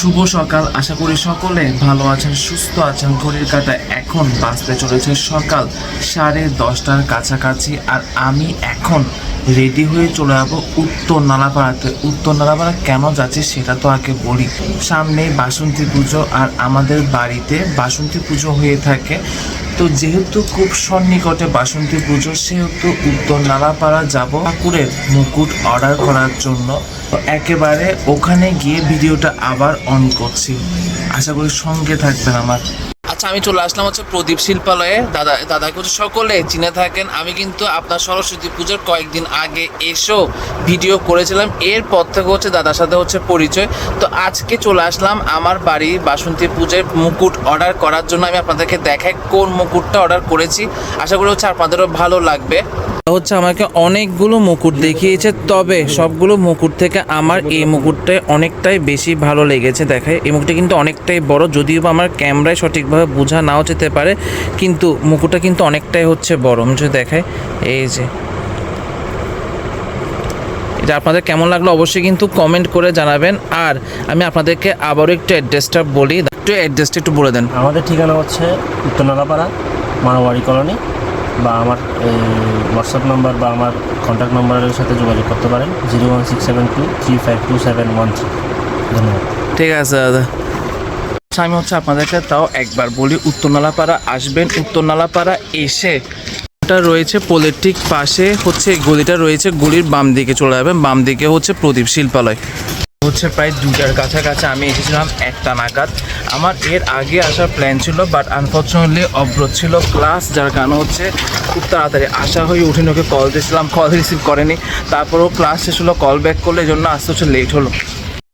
শুভ সকাল। আশা করি সকলে ভালো আছেন সুস্থ আছেন। ঘড়ির কাটায় এখন বাঁচতে চলেছে সকাল সাড়ে দশটার কাছাকাছি আর আমি এখন রেডি হয়ে চলে যাব উত্তর নালাপাড়াতে। উত্তর নালাপাড়া কেন যাচ্ছে সেটা তো আগে বলি। সামনে বাসন্তী পুজো আর আমাদের বাড়িতে বাসন্তী পুজো হয়ে থাকে। তো যেহেতু খুব সন্নিকটে বাসন্তী পুজো, সেহেতু উত্তর নালাপাড়া যাব ঠাকুরের মুকুট অর্ডার করার জন্য। একেবারে ওখানে গিয়ে ভিডিওটা আবার অন করছি। আশা করি সঙ্গে থাকবেন আমার। আচ্ছা আমি চলে আসলাম হচ্ছে প্রদীপ শিল্পালয়ে। দাদা, দাদাকে হচ্ছে সকলে চিনে থাকেন। আমি কিন্তু আপনার সরস্বতী পুজোর কয়েকদিন আগে এসো ভিডিও করেছিলাম। এরপর থেকে হচ্ছে দাদার সাথে হচ্ছে পরিচয়। তো আজকে চলে আসলাম আমার বাড়ি বাসন্তী পুজোয় মুকুট অর্ডার করার জন্য। আমি আপনাদেরকে দেখাই কোন মুকুটটা অর্ডার করেছি। আশা করি হচ্ছে আপনাদেরও ভালো লাগবে। হচ্ছে আমাকে অনেকগুলো মুকুট দেখিয়েছে, তবে সবগুলো মুকুট থেকে আমার এই মুকুটটাই অনেকটাই বেশি ভালো লেগেছে দেখায়। এই মুকুটটা কিন্তু অনেকটাই বড়, যদিও আমার ক্যামেরায় সঠিকভাবে বোঝা নাও যেতে পারে, কিন্তু মুকুটটা কিন্তু অনেকটাই হচ্ছে বড়। যদি দেখাই, এই যে। এটা আপনাদের কেমন লাগল অবশ্যই কিন্তু কমেন্ট করে জানাবেন। আর আমি আপনাদেরকে আবারও একটু অ্যাড্রেসটা বলি, একটু অ্যাড্রেসটা একটু বলে দেন। আমাদের ঠিকানা হচ্ছে উত্তর নালাপাড়া, মারোয়ারি কলোনি। বা আমার হোয়াটসঅ্যাপ নাম্বার বা আমার কন্ট্যাক্ট নাম্বারের সাথে যোগাযোগ করতে পারেন। Zero one six seven two three five two seven one three. ধন্যবাদ। ঠিক আছে দাদা। আচ্ছা, আমি হচ্ছে আপনাদেরকে তাও একবার বলি উত্তরনালাপাড়া আসবেন। উত্তরনালাপাড়া এসে এটা রয়েছে পোলের ঠিক পাশে হচ্ছে গলিটা রয়েছে গলির বাম দিকে চলে যাবেন। বাম দিকে হচ্ছে প্রদীপ শিল্পালয়। হচ্ছে প্রায় দুটার কাছাকাছি আমি এসেছিলাম একটা নাগাদ। আমার এর আগে আসার প্ল্যান ছিল বাট আনফর্চুনেটলি অব্রত ছিল। ক্লাস যার কারণে হচ্ছে খুব তাড়াতাড়ি আসা হয়ে উঠে ওকে কল দিয়েছিলাম। কল রিসিভ করেনি। তারপরও ক্লাস শেষ হলো কল ব্যাক করলে, এই জন্য আসতে হচ্ছে লেট হলো।